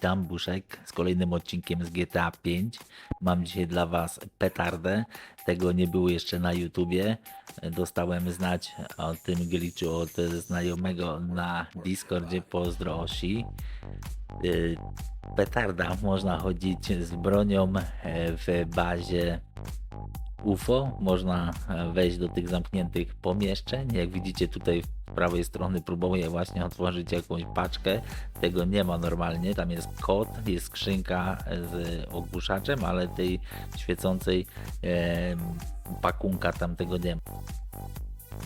witam, Buszek, z kolejnym odcinkiem z GTA 5. Mam dzisiaj dla Was petardę. Tego nie było jeszcze na YouTubie. Dostałem znać o tym glitchu od znajomego na Discordzie. Pozdro Osi. Y, Petarda, można chodzić z bronią e, w bazie UFO. Można e, wejść do tych zamkniętych pomieszczeń. Jak widzicie tutaj z prawej strony próbuję właśnie otworzyć jakąś paczkę. Tego nie ma normalnie. Tam jest kod, jest skrzynka z ogłuszaczem, ale tej świecącej em, pakunka tam tego nie ma.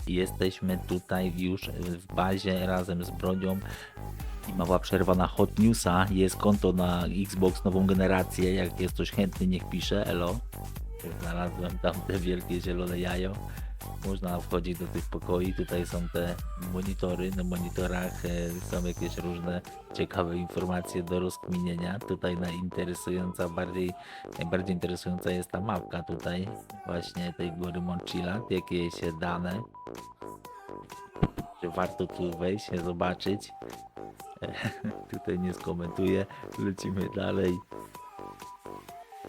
Jesteśmy tutaj już w bazie razem z bronią i mała przerwa na Hot Newsa. Jest konto na Xbox nową generację. Jak jest ktoś chętny, niech pisze. Elo. Znalazłem tam te wielkie zielone jajo. Można wchodzić do tych pokoi. Tutaj są te monitory. Na monitorach e, są jakieś różne ciekawe informacje do rozkminienia. Tutaj na interesująca, bardziej, najbardziej interesująca jest ta mapka tutaj. Właśnie tej góry Monchila. Jakieś dane. Że warto tu wejść, zobaczyć. Tutaj nie skomentuję. Lecimy dalej.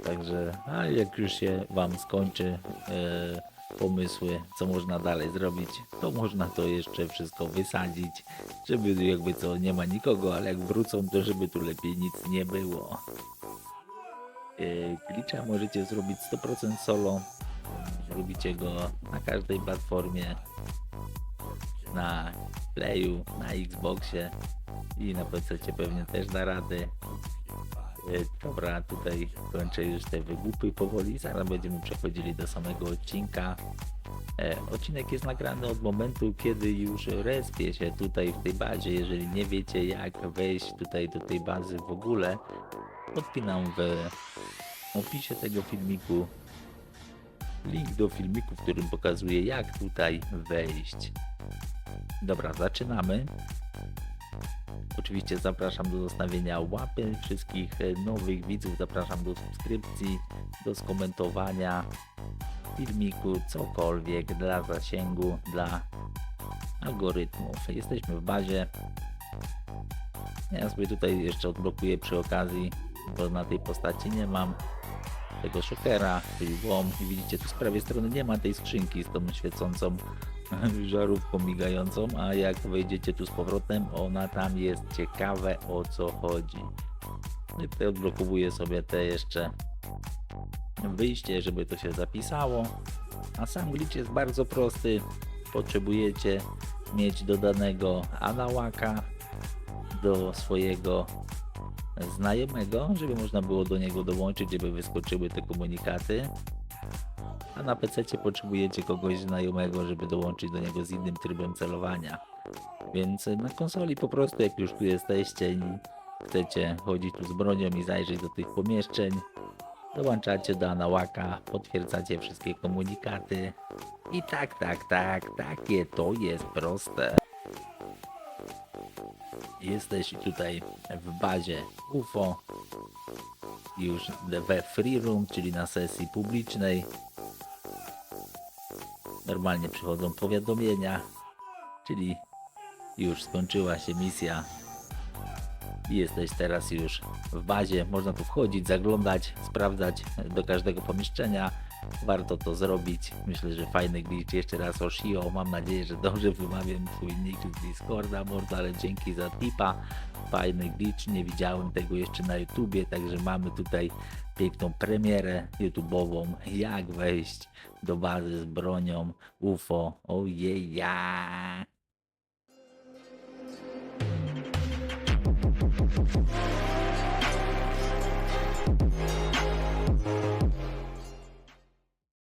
Także, a jak już się Wam skończy e, pomysły, co można dalej zrobić, to można to jeszcze wszystko wysadzić, żeby jakby co nie ma nikogo, ale jak wrócą, to żeby tu lepiej nic nie było. E, glitcha możecie zrobić 100% solo. Zrobicie go na każdej platformie, na Playu, na Xboxie i na PC pewnie też da rady. E, Dobra, tutaj kończę już te wygłupy powoli. Zaraz będziemy przechodzili do samego odcinka. E, odcinek jest nagrany od momentu, kiedy już respię się tutaj w tej bazie. Jeżeli nie wiecie jak wejść tutaj do tej bazy w ogóle, podpinam w opisie tego filmiku link do filmiku, w którym pokazuję jak tutaj wejść. Dobra, zaczynamy. Oczywiście zapraszam do zostawienia łapy wszystkich e, nowych widzów, zapraszam do subskrypcji, do skomentowania filmiku, cokolwiek dla zasięgu, dla algorytmów. Jesteśmy w bazie. Ja sobie tutaj jeszcze odblokuję przy okazji, bo na tej postaci nie mam tego szokera, czyli łom i widzicie tu z prawej strony nie ma tej skrzynki z tą świecącą żarówką migającą, a jak wejdziecie tu z powrotem, ona tam jest ciekawe o co chodzi. No I tutaj odblokowuję sobie te jeszcze wyjście, żeby to się zapisało. A sam glitch jest bardzo prosty. Potrzebujecie mieć dodanego anałaka do swojego znajomego, żeby można było do niego dołączyć, żeby wyskoczyły te komunikaty a na PC potrzebujecie kogoś znajomego, żeby dołączyć do niego z innym trybem celowania. Więc na konsoli po prostu jak już tu jesteście i chcecie chodzić tu z bronią i zajrzeć do tych pomieszczeń, dołączacie do anałaka, potwierdzacie wszystkie komunikaty i tak, tak, tak, takie to jest proste. Jesteś tutaj w bazie UFO, już we free room, czyli na sesji publicznej. Normalnie przychodzą powiadomienia, czyli już skończyła się misja jesteś teraz już w bazie. Można tu wchodzić, zaglądać, sprawdzać do każdego pomieszczenia. Warto to zrobić. Myślę, że fajny glitch. Jeszcze raz o Shio. Mam nadzieję, że dobrze wymawiam twój nick z Discorda, mordo, ale dzięki za tipa. Fajny glitch. Nie widziałem tego jeszcze na YouTubie, także mamy tutaj piękną premierę YouTube'ową. Jak wejść do bazy z bronią UFO. Ojej, ja.